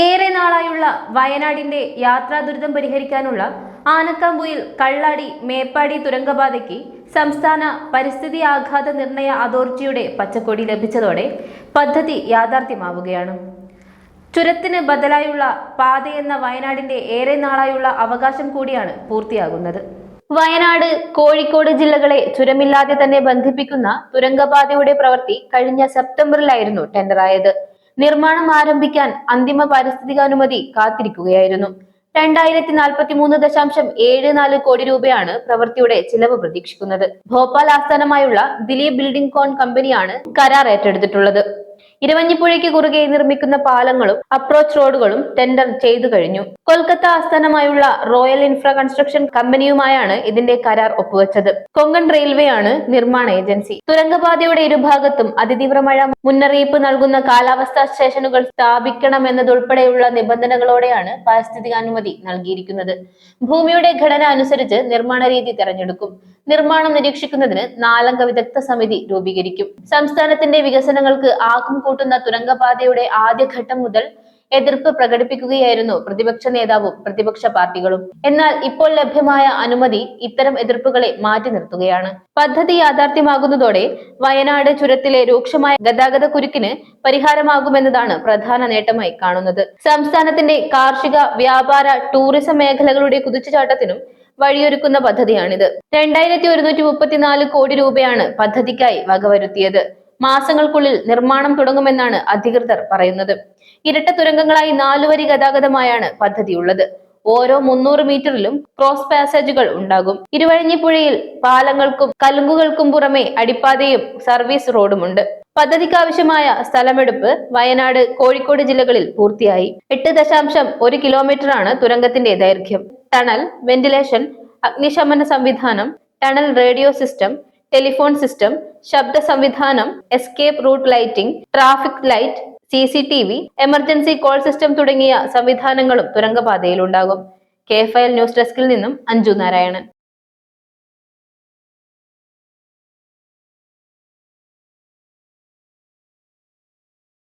ഏറെ നാളായുള്ള വയനാടിന്റെ യാത്രാ ദുരിതം പരിഹരിക്കാനുള്ള ആനക്കാമ്പുയിൽ കള്ളാടി മേപ്പാടി തുരങ്കപാതയ്ക്ക് സംസ്ഥാന പരിസ്ഥിതി ആഘാത നിർണയ അതോറിറ്റിയുടെ പച്ചക്കൊടി ലഭിച്ചതോടെ പദ്ധതി യാഥാർത്ഥ്യമാവുകയാണ്. ചുരത്തിന് ബദലായുള്ള പാതയെന്ന വയനാടിന്റെ ഏറെ നാളായുള്ള അവകാശം കൂടിയാണ് പൂർത്തിയാകുന്നത്. വയനാട് കോഴിക്കോട് ജില്ലകളെ ചുരമില്ലാതെ തന്നെ ബന്ധിപ്പിക്കുന്ന തുരങ്കപാതയുടെ പ്രവൃത്തി കഴിഞ്ഞ സെപ്റ്റംബറിലായിരുന്നു ടെൻഡറായത്. നിർമ്മാണം ആരംഭിക്കാൻ അന്തിമ പാരിസ്ഥിതികാനുമതി കാത്തിരിക്കുകയായിരുന്നു. രണ്ടായിരത്തി നാൽപ്പത്തി മൂന്ന് ദശാംശം ഏഴ് നാല് കോടി രൂപയാണ് പ്രവൃത്തിയുടെ ചിലവ് പ്രതീക്ഷിക്കുന്നത്. ഭോപ്പാൽ ആസ്ഥാനമായുള്ള ദിലീപ് ബിൽഡിംഗ് കോൺ കമ്പനിയാണ് കരാർ ഏറ്റെടുത്തിട്ടുള്ളത്. ഇരുവഞ്ഞിപ്പുഴയ്ക്ക് കുറുകെ നിർമ്മിക്കുന്ന പാലങ്ങളും അപ്രോച്ച് റോഡുകളും ടെൻഡർ ചെയ്തു കഴിഞ്ഞു. കൊൽക്കത്ത ആസ്ഥാനമായുള്ള റോയൽ ഇൻഫ്ര കൺസ്ട്രക്ഷൻ കമ്പനിയുമായാണ് ഇതിന്റെ കരാർ ഒപ്പുവെച്ചത്. കൊങ്കൺ റെയിൽവേ ആണ് നിർമ്മാണ ഏജൻസി. തുരങ്കപാതയുടെ ഇരുഭാഗത്തും അതിതീവ്ര മഴ മുന്നറിയിപ്പ് നൽകുന്ന കാലാവസ്ഥാ സ്റ്റേഷനുകൾ സ്ഥാപിക്കണമെന്നതുൾപ്പെടെയുള്ള നിബന്ധനകളോടെയാണ് പാരിസ്ഥിതിക അനുമതി നൽകിയിരിക്കുന്നത്. ഭൂമിയുടെ ഘടന അനുസരിച്ച് നിർമ്മാണ രീതി തെരഞ്ഞെടുക്കും. നിർമ്മാണം നിരീക്ഷിക്കുന്നതിന് നാലംഗ വിദഗ്ധ സമിതി രൂപീകരിക്കും. സംസ്ഥാനത്തിന്റെ വികസനങ്ങൾക്ക് ആക്കം കൂട്ടുന്ന തുരങ്കപാതയുടെ ആദ്യഘട്ടം മുതൽ എതിർപ്പ് പ്രകടിപ്പിക്കുകയായിരുന്നു പ്രതിപക്ഷ നേതാവും പ്രതിപക്ഷ പാർട്ടികളും. എന്നാൽ ഇപ്പോൾ ലഭ്യമായ അനുമതി ഇത്തരം എതിർപ്പുകളെ മാറ്റി നിർത്തുകയാണ്. പദ്ധതി യാഥാർത്ഥ്യമാകുന്നതോടെ വയനാട് ചുരത്തിലെ രൂക്ഷമായ ഗതാഗത കുരുക്കിന് പരിഹാരമാകുമെന്നതാണ് പ്രധാന നേട്ടമായി കാണുന്നത്. സംസ്ഥാനത്തിന്റെ കാർഷിക വ്യാപാര ടൂറിസം മേഖലകളുടെ കുതിച്ചുചാട്ടത്തിനും വഴിയൊരുക്കുന്ന പദ്ധതിയാണിത്. രണ്ടായിരത്തി ഒരുന്നൂറ്റി മുപ്പത്തിനാല് കോടി രൂപയാണ് പദ്ധതിക്കായി വകവരുത്തിയത്. മാസങ്ങൾക്കുള്ളിൽ നിർമ്മാണം തുടങ്ങുമെന്നാണ് അധികൃതർ പറയുന്നത്. ഇരട്ട തുരങ്കങ്ങളായി നാലുവരി ഗതാഗതമായാണ് പദ്ധതിയുള്ളത്. ഓരോ മുന്നൂറ് മീറ്ററിലും ക്രോസ് പാസേജുകൾ ഉണ്ടാകും. ഇരുവഴിഞ്ഞിപ്പുഴയിൽ പാലങ്ങൾക്കും കലുങ്കുകൾക്കും പുറമെ അടിപ്പാതയും സർവീസ് റോഡുമുണ്ട്. പദ്ധതിക്ക് ആവശ്യമായ സ്ഥലമെടുപ്പ് വയനാട് കോഴിക്കോട് ജില്ലകളിൽ പൂർത്തിയായി. എട്ട് ദശാംശം ഒരു കിലോമീറ്ററാണ് തുരങ്കത്തിന്റെ ദൈർഘ്യം. ടണൽ വെന്റിലേഷൻ അഗ്നിശമന സംവിധാനം tunnel radio system telephone system ശബ്ദ സംവിധാനം escape route lighting traffic light C C T V emergency call system തുടങ്ങിയ സംവിധാനങ്ങളും തുരങ്കപാതയിൽ ഉണ്ടാകും കെ എൽ ന്യൂസ് ഡെസ്കിൽ നിന്നും അഞ്ജു നാരായണൻ.